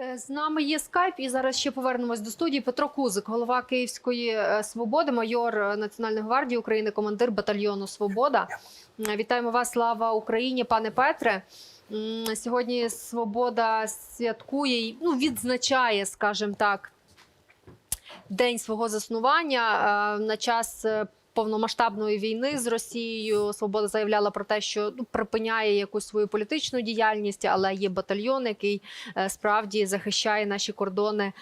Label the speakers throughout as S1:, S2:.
S1: Е, З нами є скайп, і зараз ще повернемось до студії. Петро Кузик, голова Київської е, свободи, майор е, Національної гвардії України, командир батальйону Свобода. Вітаємо вас, слава Україні, пане Петре. Сьогодні Свобода святкує, ну, відзначає, скажімо так, день свого заснування на час. Повномасштабної війни з Росією Свобода заявляла про те, що ну припиняє якусь свою політичну діяльність, але є батальйон, який е, справді захищає наші кордони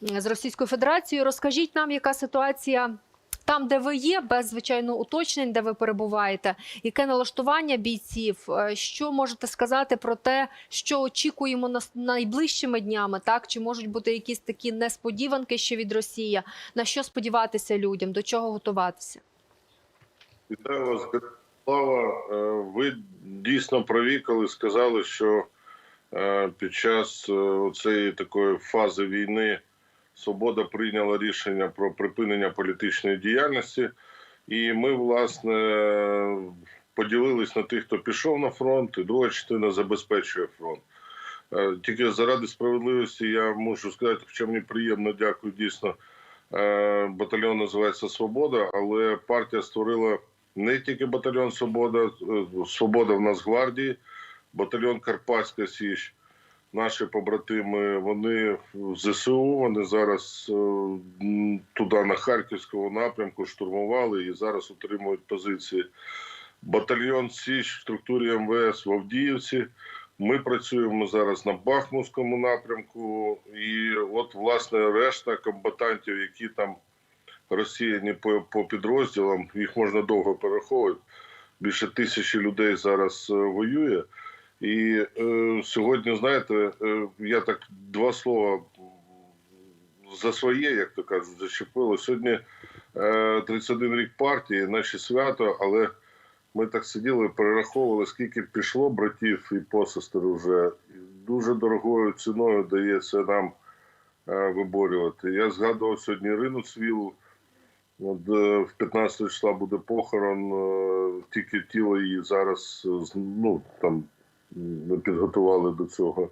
S1: з Російською Федерацією. Розкажіть нам, яка ситуація там, де ви є, без звичайно уточнень, де ви перебуваєте, яке налаштування бійців? Е, Що можете сказати про те, що очікуємо нас найближчими днями? Так чи можуть бути якісь такі несподіванки ще від Росії? На що сподіватися людям? До чого готуватися?
S2: Вітаю вас, Слава. Е, Ви дійсно праві, коли сказали, що е, під час е, цієї такої фази війни Свобода прийняла рішення про припинення політичної діяльності, і ми, власне, поділились на тих, хто пішов на фронт, і друга частина забезпечує фронт. Тільки заради справедливості я можу сказати, хоча мені приємно, дякую дійсно. Батальйон називається Свобода, але партія створила не тільки батальйон Свобода, е, Свобода в Нацгвардії, батальйон Карпатська Січ. Наші побратими, вони в ЗСУ, вони зараз е, туди на Харківському напрямку штурмували і зараз утримують позиції. Батальйон Січ в структурі МВС в Авдіївці. Ми працюємо зараз на Бахмутському напрямку, і от власне решта комбатантів, які там розсіяні по, по підрозділам, їх можна довго перераховувати. Більше тисячі людей зараз е, воює. І е, сьогодні, знаєте, е, я так два слова за своє, як то кажуть, зачепило. Сьогодні е, 31 рік партії, наші свято, але ми так сиділи, перераховували, скільки пішло братів і посестер вже. Дуже дорогою ціною дається нам е, виборювати. Я згадував сьогодні Ірину Цвілу. От, е, в 15 числа буде похорон, е, тільки тіло її зараз е, ну, там, ми підготували до цього.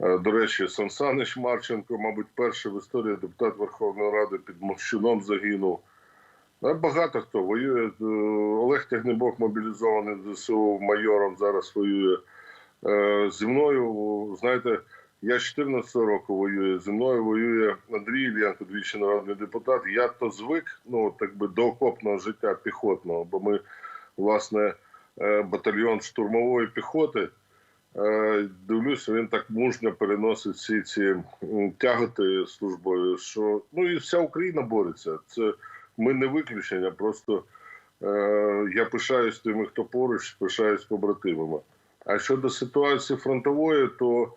S2: До речі, Сан Санич Марченко, мабуть, перший в історії депутат Верховної Ради під Мовщином загинув. Багато хто воює. Олег Тягнебок мобілізований ЗСУ майором, зараз воює. Зі мною, знаєте, я з 14 року воюю. Зі мною воює Андрій Ільянко, двічі народний депутат. Я то звик, ну так би до окопного життя піхотного, бо ми, власне, е, батальйон штурмової піхоти. Е, Дивлюся, він так мужньо переносить всі ці тяготи службові, що ну і вся Україна бореться. Це ми не виключення. Просто е, я пишаюсь тими, хто поруч, пишаюсь побратимами. А щодо ситуації фронтової, то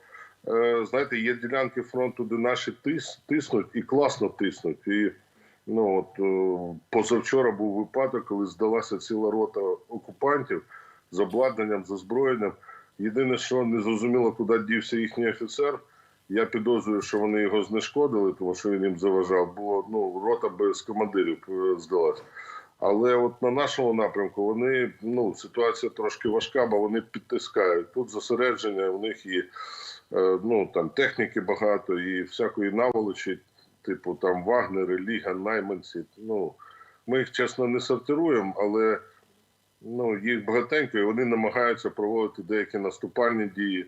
S2: знаєте, є ділянки фронту, де наші тис, тиснуть і класно тиснуть. І ну от е, позавчора був випадок, коли здалася ціла рота окупантів з обладнанням, з озброєнням. Єдине, що не зрозуміло, куди дівся їхній офіцер. Я підозрюю, що вони його знешкодили, тому що він їм заважав. Бо ну рота без командирів е, здалась. Але от на нашому напрямку вони ну ситуація трошки важка, бо вони підтискають. Тут зосередження у них і е, ну там техніки багато, і всякої наволочі, типу там Вагнери, Ліга, найманці. Ну ми їх чесно не сортируємо, але ну їх багатенько, і вони намагаються проводити деякі наступальні дії,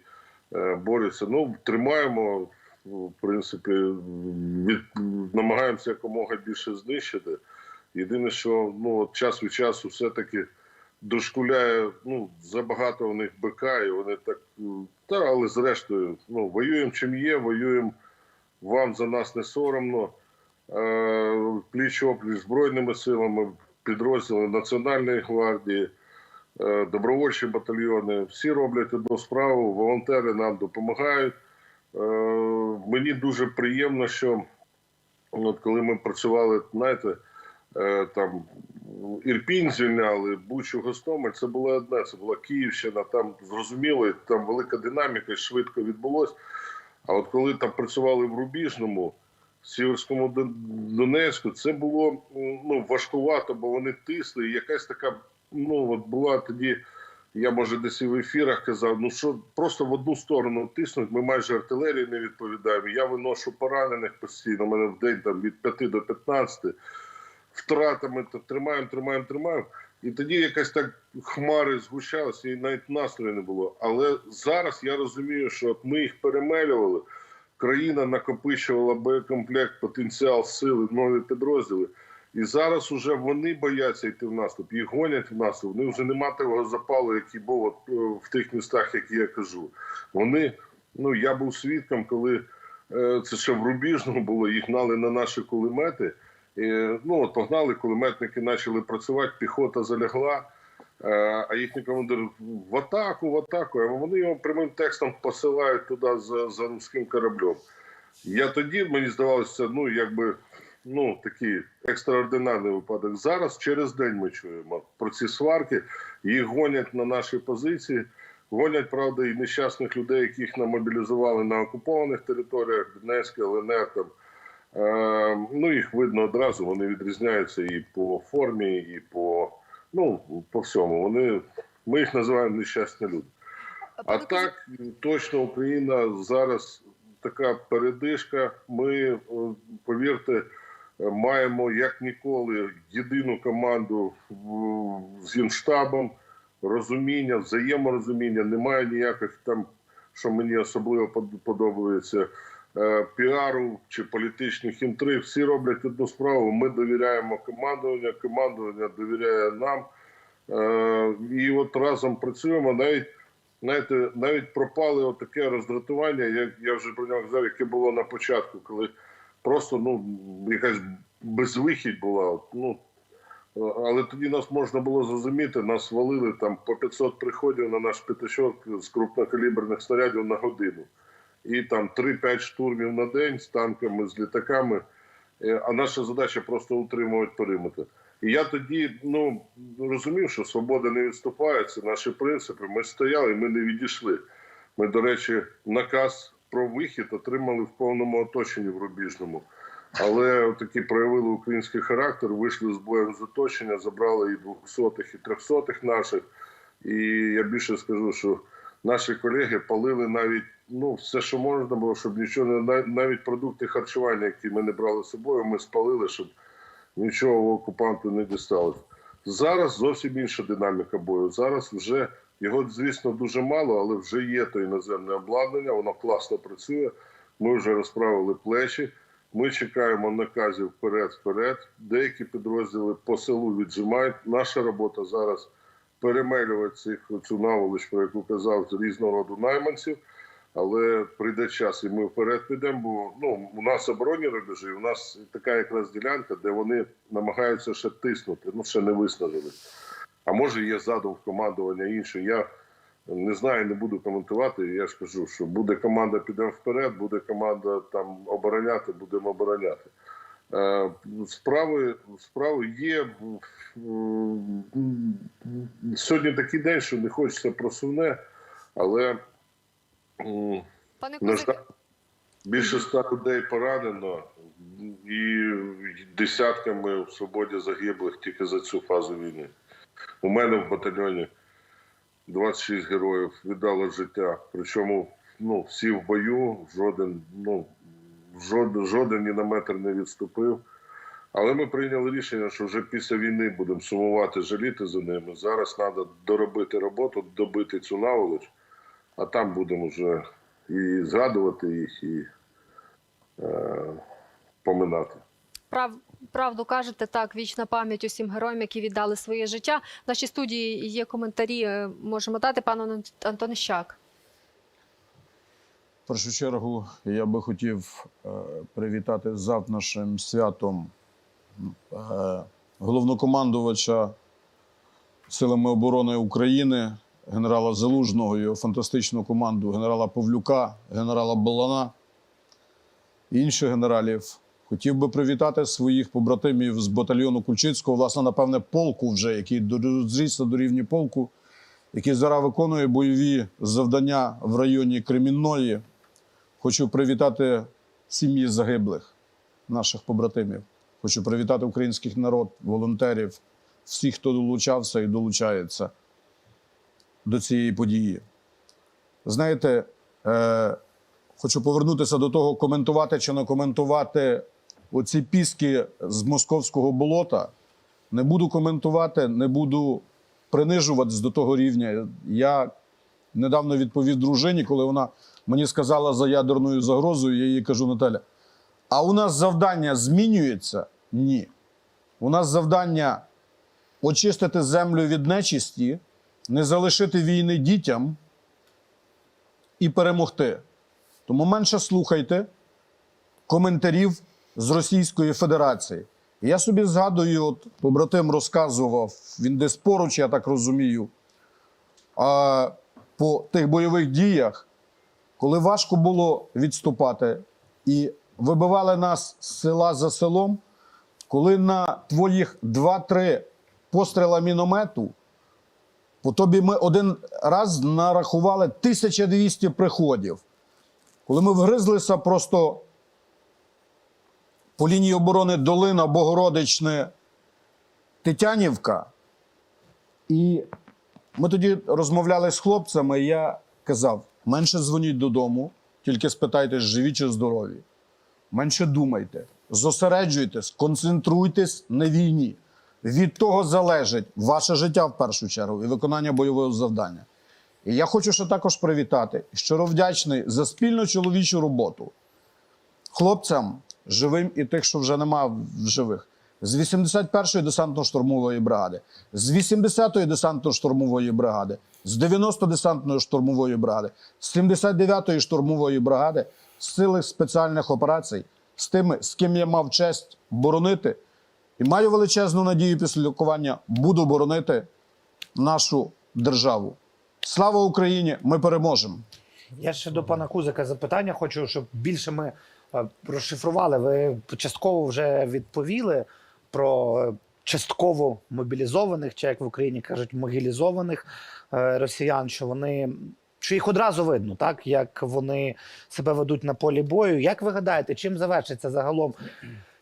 S2: е, борються. Ну тримаємо. В принципі, від, намагаємося якомога більше знищити. Єдине, що ну час від часу все-таки дошкуляє ну забагато у них БК, і вони так та але зрештою, ну воюємо чим є, воюємо вам за нас не соромно. Е, пліч опліч збройними силами, підрозділи Національної гвардії, е, добровольчі батальйони. Всі роблять одну справу, волонтери нам допомагають. Е, мені дуже приємно, що от коли ми працювали, знаєте, там Ірпінь звільняли, Бучу, Гостомель, це було одне, це була Київщина, там зрозуміло, там велика динаміка, швидко відбулось. А от коли там працювали в Рубіжному, в Сіверському Донецьку, це було ну, важкувато, бо вони тисли, і якась така, ну от була тоді Я може десь і в ефірах казав, ну що просто в одну сторону тиснуть. Ми майже артилерії не відповідаємо. Я виношу поранених постійно. У мене в день там від 5 до 15 втратами тримаємо, тримаємо, тримаємо. І тоді якась так хмари згущалися, і навіть настрою не було. Але зараз я розумію, що от ми їх перемелювали. Країна накопичувала боєкомплект, потенціал, сили, нові підрозділи. І зараз уже вони бояться йти в наступ, їх гонять в наступ. Вони вже нема того запалу, який був от, е, в тих містах, які я кажу. Вони, ну я був свідком, коли е, це ще в Рубіжному було, їх гнали на наші кулемети. Ну, от погнали, кулеметники почали працювати, піхота залягла, е, а їхній командир в атаку, в атаку. А вони його прямим текстом посилають туди за, за руським кораблем. Я тоді, мені здавалося, ну, якби ну, такий екстраординарний випадок. Зараз через день ми чуємо про ці сварки, їх гонять на наші позиції. Гонять, правда, і нещасних людей, яких нам мобілізували на окупованих територіях, Донецька, ЛНР. Там. Е, ну, їх видно одразу, вони відрізняються і по формі, і по, ну, по всьому. Вони, ми їх називаємо нещасні люди. А так точно Україна зараз така передишка. Ми, е, повірте, е, маємо як ніколи єдину команду з генштабом, розуміння, взаєморозуміння. Немає ніяких там, що мені особливо под- подобається. Е, Піару чи політичних інтриг, всі роблять одну справу. Ми довіряємо командуванню, командування довіряє нам. Е, І от разом працюємо. Навіть знаєте, навіть пропали таке роздратування, як я вже про нього казав, яке було на початку, коли просто ну якась безвихідь була. Ну але тоді нас можна було зрозуміти, нас валили там по 500 приходів на наш п'ятачок з крупнокаліберних снарядів на годину. І там 3-5 штурмів на день з танками, з літаками. Е, А наша задача просто утримувати периметр. І я тоді ну розумів, що свобода не відступає, це наші принципи. Ми стояли, ми не відійшли. Ми, до речі, наказ про вихід отримали в повному оточенні в Рубіжному. Але таки проявили український характер, вийшли з боєм з оточення, забрали і двохсотих, і трьохсотих наших. І я більше скажу, що наші колеги палили навіть ну все, що можна було, щоб нічого не нав- навіть продукти харчування, які ми не брали з собою, ми спалили, щоб нічого окупанту не дісталося. Зараз зовсім інша динаміка бою. Зараз вже його, звісно, дуже мало, але вже є то іноземне обладнання, воно класно працює. Ми вже розправили плечі. Ми чекаємо наказів вперед-вперед. Деякі підрозділи по селу віджимають. Наша робота зараз перемелювати цих цю наволоч, про яку казав, з різного роду найманців. Але прийде час, і ми вперед підемо. Бо ну у нас оборонні рубежі, у нас така якраз ділянка, де вони намагаються ще тиснути, ну ще не виснажили. А може є задум командування інший. Я не знаю, не буду коментувати. Я ж кажу, що буде команда, підемо вперед, буде команда там обороняти, будемо обороняти. Е, Справи, справи є. Сьогодні такий день, що не хочеться про сумне, але
S1: пане Кузик,
S2: більше ста людей поранено і десятками в свободі загиблих тільки за цю фазу війни. У мене в батальйоні 26 героїв віддало життя. Причому ну, всі в бою, жоден, ну, жоден, жоден ні на метр не відступив. Але ми прийняли рішення, що вже після війни будемо сумувати, жаліти за ними. Зараз треба доробити роботу, добити цю наволоч, а там будемо вже і згадувати їх, і е, поминати.
S1: прав, правду кажете, так, вічна пам'ять усім героям, які віддали своє життя. В нашій студії є коментарі, е, можемо дати пану Ан- Антонищак.
S3: В першу чергу я би хотів е, привітати з завтрашнім святом е, головнокомандувача Силами оборони України, генерала Залужного, його фантастичну команду, генерала Павлюка, генерала Балана і інших генералів. Хотів би привітати своїх побратимів з батальйону Кульчицького, власне, напевне, полку вже, який зрісся до рівня полку, який зараз виконує бойові завдання в районі Кремінної. Хочу привітати сім'ї загиблих наших побратимів. Хочу привітати український народ, волонтерів, всіх, хто долучався і долучається до цієї події. Знаєте, е, хочу повернутися до того, коментувати чи не коментувати оці піски з московського болота. Не буду коментувати, не буду принижуватись до того рівня. Я недавно відповів дружині, коли вона мені сказала за ядерною загрозою, я їй кажу, Наталя, а у нас завдання змінюється? Ні. У нас завдання очистити землю від нечисті, не залишити війни дітям і перемогти. Тому менше слухайте коментарів з Російської Федерації. Я собі згадую, от побратим розказував, він десь поруч, я так розумію, а, по тих бойових діях, коли важко було відступати, і вибивали нас з села за селом, коли на твоїх 2-3 постріла міномету, по тобі ми один раз нарахували 1200 приходів. Коли ми вгризлися просто по лінії оборони Долина, Богородичне, Тетянівка, і ми тоді розмовляли з хлопцями, і я казав: менше дзвоніть додому, тільки спитайте, живі чи здорові. Менше думайте, зосереджуйтесь, концентруйтесь на війні. Від того залежить ваше життя в першу чергу і виконання бойового завдання. І я хочу ще також привітати, щиро вдячний за спільну чоловічу роботу хлопцям живим і тих, що вже нема в живих. З 81-ї десантно-штурмової бригади, з 80-ї десантно-штурмової бригади, з 90 десантної штурмової бригади, з 79-ї штурмової бригади, з сили спеціальних операцій, з тими, з ким я мав честь боронити. І маю величезну надію після лікування буду боронити нашу державу. Слава Україні! Ми переможемо!
S4: Я ще до пана Кузика запитання хочу, щоб більше ми е, розшифрували. Ви частково вже відповіли про частково мобілізованих, чи як в Україні кажуть, могілізованих е, росіян, що вони. Що їх одразу видно, так як вони себе ведуть на полі бою. Як ви гадаєте, чим завершиться загалом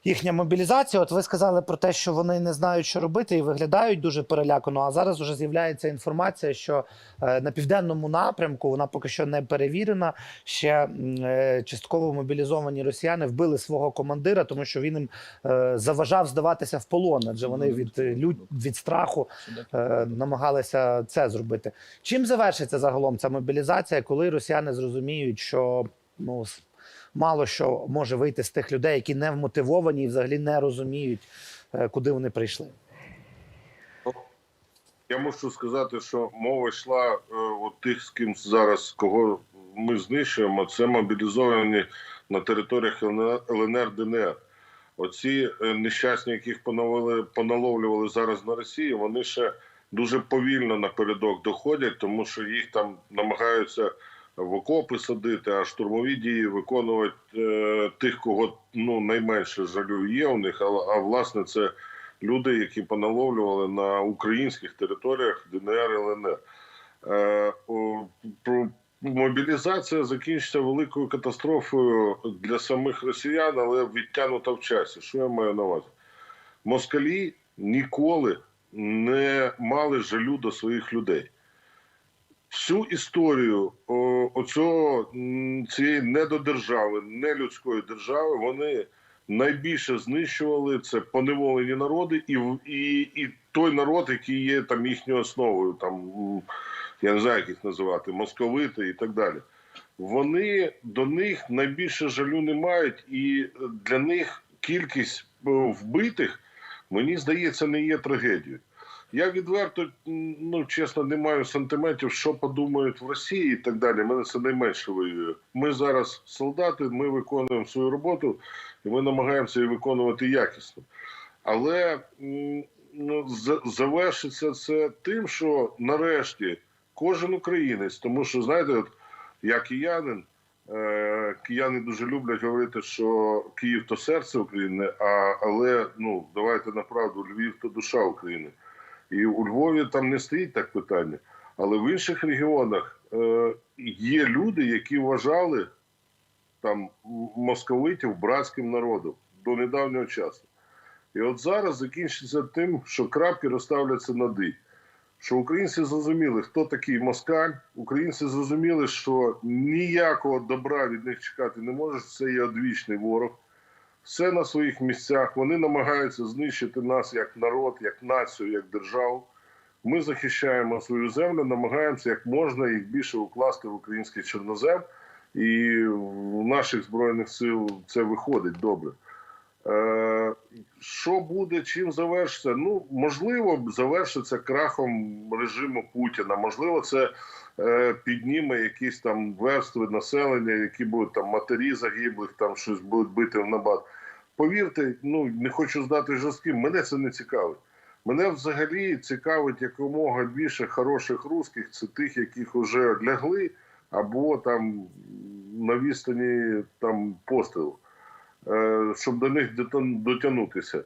S4: їхня мобілізація? От ви сказали про те, що вони не знають, що робити, і виглядають дуже перелякано. А зараз вже з'являється інформація, що е, на південному напрямку вона поки що не перевірена. Ще е, частково мобілізовані росіяни вбили свого командира, тому що він їм е, заважав здаватися в полон, адже вони від е, від страху намагалися це зробити. Чим завершиться загалом ця мобілізація, коли росіяни зрозуміють, що ну мало що може вийти з тих людей, які не вмотивовані і взагалі не розуміють, е, куди вони прийшли?
S2: Я мушу сказати, що мова йшла е, от тих, з ким зараз кого ми знищуємо, це мобілізовані на територіях ЛНР, ДНР. Оці е, нещасні, яких поновили, поналовлювали зараз на Росії, вони ще дуже повільно напередок доходять, тому що їх там намагаються в окопи садити, а штурмові дії виконувати е, тих, кого ну найменше жалю є у них. А, а власне це люди, які поналовлювали на українських територіях ДНР ЛНР. Е, про- Мобілізація закінчиться великою катастрофою для самих росіян, але відтягнута в часі. Що я маю на увазі? Москалі ніколи не мали жалю до своїх людей. Всю історію оцього, цієї недодержави, нелюдської держави, вони найбільше знищували це поневолені народи і, і, і той народ, який є там їхньою основою, там я не знаю, як їх називати, московити і так далі. Вони до них найбільше жалю не мають, і для них кількість вбитих, мені здається, не є трагедією. Я відверто, ну чесно, не маю сантиментів, що подумають в Росії і так далі. Мене це найменше воює. Ми зараз солдати, ми виконуємо свою роботу, і ми намагаємося її виконувати якісно. Але ну, завершиться це тим, що нарешті кожен українець, тому що знаєте, от я киянин. Е, Кияни дуже люблять говорити, що Київ то серце України, а, але ну давайте на правду, Львів то душа України. І у Львові там не стоїть так питання. Але в інших регіонах е, є люди, які вважали там московитів братським народом до недавнього часу. І от зараз закінчиться тим, що крапки розставляться над «і». що українці зрозуміли, хто такий москаль. Українці зрозуміли, що ніякого добра від них чекати не можеш. Це є одвічний ворог. Все на своїх місцях. Вони намагаються знищити нас як народ, як націю, як державу. Ми захищаємо свою землю, намагаємося як можна їх більше укласти в український чорнозем, і в наших збройних сил це виходить добре. Е, що буде, чим завершиться? Ну, можливо, завершиться крахом режиму Путіна. Можливо, це е, підніме якісь там верстви населення, які будуть там матері загиблих, там щось будуть бити в набат. Повірте, ну не хочу здати жорстким, мене це не цікавить. Мене взагалі цікавить якомога більше хороших русських, це тих, яких вже лягли, або там на відстані там пострілу, е, щоб до них дотягнутися.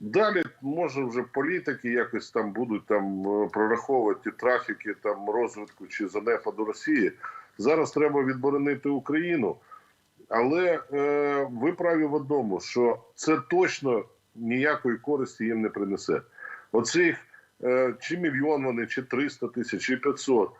S2: Далі може вже політики якось там будуть там е, прораховувати трафіки там розвитку чи занепаду Росії. Зараз треба відборонити Україну. Але е, ви праві в одному, що це точно ніякої користі їм не принесе. Оцих е, чи мільйон вони, чи 300 тисяч, чи 500.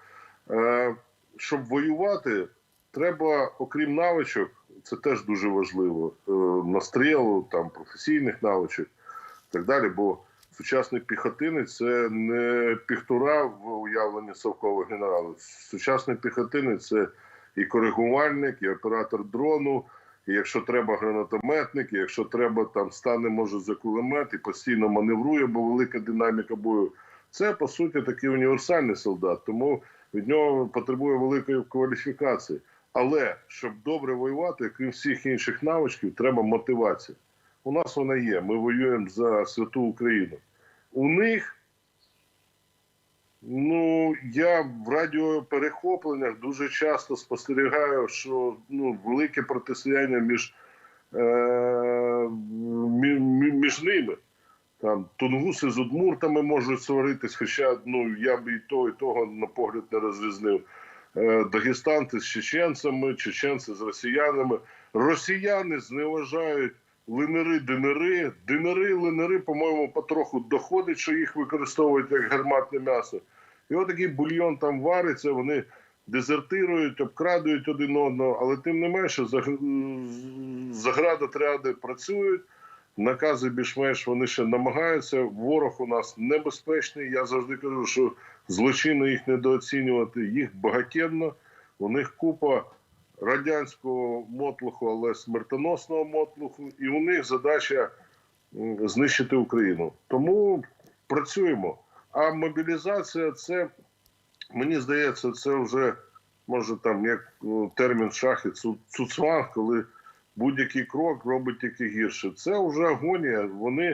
S2: Е, щоб воювати, треба, окрім навичок, це теж дуже важливо, е, настрілу, там, професійних навичок і так далі. Бо сучасний піхотинець це не піхтура в уявленні совкових генералів. Сучасний піхотинець це і коригувальник, і оператор дрону, і якщо треба гранатометник, і якщо треба, там стане може за кулемет і постійно маневрує, бо велика динаміка бою. Це по суті такий універсальний солдат, тому від нього потребує великої кваліфікації. Але щоб добре воювати, крім всіх інших навичків, треба мотивація. У нас вона є. Ми воюємо за святу Україну. У них Ну, я в радіоперехопленнях дуже часто спостерігаю, що ну, велике протистояння між, е, мі- мі- між ними. Там тунгуси з удмуртами можуть сваритись, хоча ну, я б і того, і того на погляд не розрізнив. Е, дагестанці з чеченцями, чеченці з росіянами. Росіяни зневажають линери, динери. Динери, линери, по-моєму, потроху доходить, що їх використовують як гарматне м'ясо. І от такий бульйон там вариться, вони дезертирують, обкрадують один одного, але тим не менше заг- заградотряди працюють, накази більш-менш вони ще намагаються. Ворог у нас небезпечний. Я завжди кажу, що злочинно їх недооцінювати, їх багатенно, у них купа радянського мотлуху, але смертоносного мотлуху, і у них задача знищити Україну. Тому працюємо. А мобілізація це, мені здається, це вже може там як ну, термін шахи, цу- цуцванг, коли будь-який крок робить тільки гірше. Це вже агонія. Вони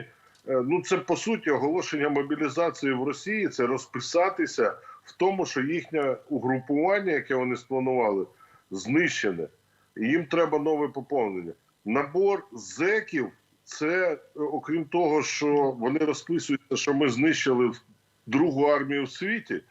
S2: е, ну це по суті оголошення мобілізації в Росії. Це розписатися в тому, що їхнє угрупування, яке вони спланували, знищене. Їм треба нове поповнення. Набор зеків. Це е, окрім того, що вони розписуються, що ми знищили другу армію в світі.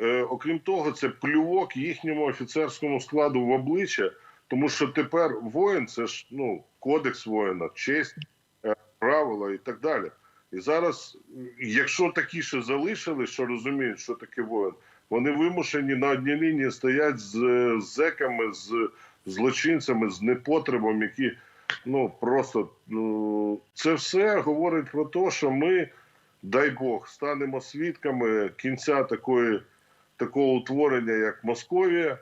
S2: Е, окрім того, це плювок їхньому офіцерському складу в обличчя, тому що тепер воїн це ж ну кодекс воїна, честь, е, правила і так далі. І зараз, якщо такі ще залишили, що розуміють, що таке воїн, вони вимушені на одній лінії стоять з, з зеками, з злочинцями, з непотребом, які ну просто ну, це все говорить про те, що ми дай Бог, станемо свідками кінця такої, такого утворення, як Московія,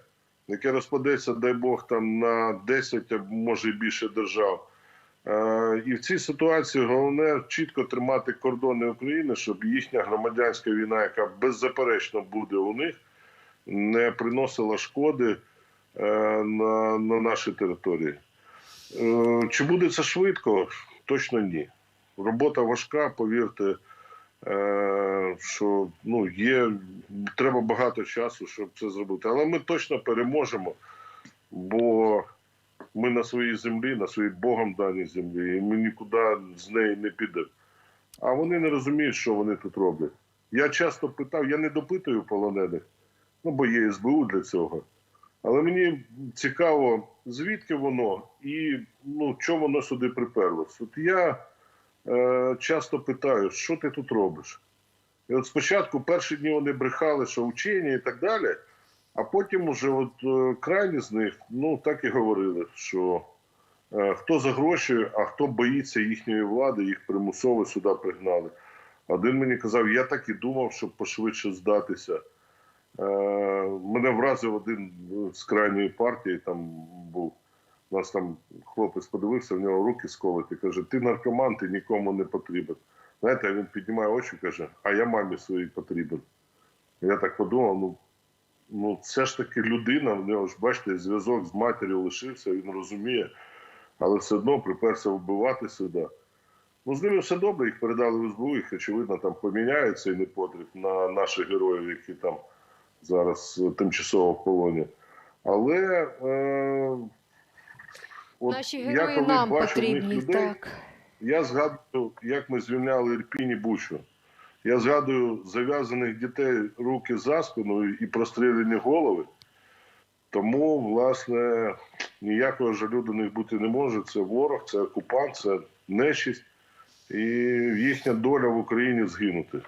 S2: яке розпадеться, дай Бог, там на 10, а може більше держав. Е, і в цій ситуації головне чітко тримати кордони України, щоб їхня громадянська війна, яка беззаперечно буде у них, не приносила шкоди е, на, на нашій території. Е, Чи буде це швидко? Точно ні. Робота важка, повірте, що ну, є, треба багато часу, щоб це зробити. Але ми точно переможемо, бо ми на своїй землі, на своїй Богом даній землі, і ми нікуди з неї не підемо. А вони не розуміють, що вони тут роблять. Я часто питав, я не допитую полонених, ну бо є СБУ для цього. Але мені цікаво, звідки воно і ну, чому воно сюди приперлось. От я е, часто питаю, що ти тут робиш? І от спочатку перші дні вони брехали, що вчені і так далі, а потім уже от е, крайні з них ну так і говорили, що е, хто за гроші, а хто боїться їхньої влади, їх примусово сюди пригнали. Один мені казав, я так і думав, щоб пошвидше здатися. Е, мене вразив один з крайньої партії, там був. У нас там хлопець подивився, в нього руки сколоті. Каже: ти наркоман, ти нікому не потрібен. Знаєте, він піднімає очі і каже, а я мамі своїй потрібен. Я так подумав, ну, ну це ж таки людина, в нього ж бачите, зв'язок з матір'ю лишився, він розуміє, але все одно приперся вбивати сюди. Ну, з ними все добре, їх передали в СБУ, їх, очевидно, там поміняють цей непотріб на наших героїв, які там зараз е, тимчасово в полоні. Але е, от
S1: Наші
S2: я
S1: герої
S2: коли
S1: нам
S2: бачу в них
S1: потрібні.
S2: людей,
S1: Так.
S2: я згадую, як ми звільняли Ірпінь і Бучу. Я згадую зав'язаних дітей руки за спиною і простріляні голови. Тому, власне, ніякого жалю до них бути не може. Це ворог, це окупант, це нечисть. І їхня доля в Україні згинути.